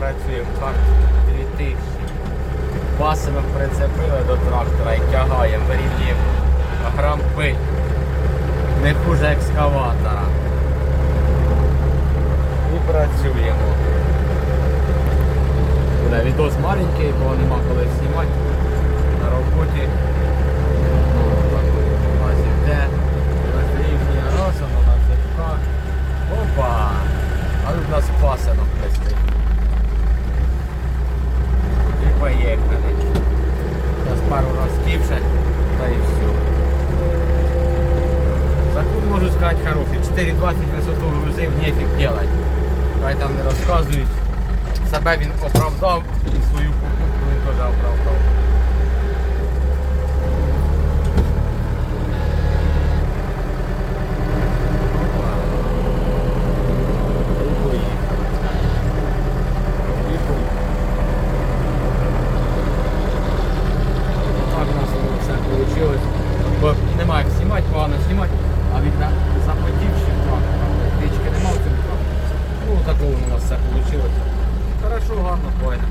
працює так 2000. Пасинок прицепили до трактора і тягаємо, вирівнюємо грампи. Не хуже екскаватора. І працюємо. Буде відос маленький, бо нема коли знімати. На роботі. Ну. Опа! А тут у нас пасинок листить. Пару разків ще, та і все. Закон можу сказати хороший. 4,20 висоту грузив, нефіг делать. Хай там не розказують. Себе він оправдав і свою покупку він теж оправдав. Опа. І поїхали. І поїхали. Так у нас воно все вийшло. Бо немає знімати, погано знімати, а від запотівших трактора. Тички немає в цьому. Ну такого у нас все вийшло. Хорошо, гарно, файно.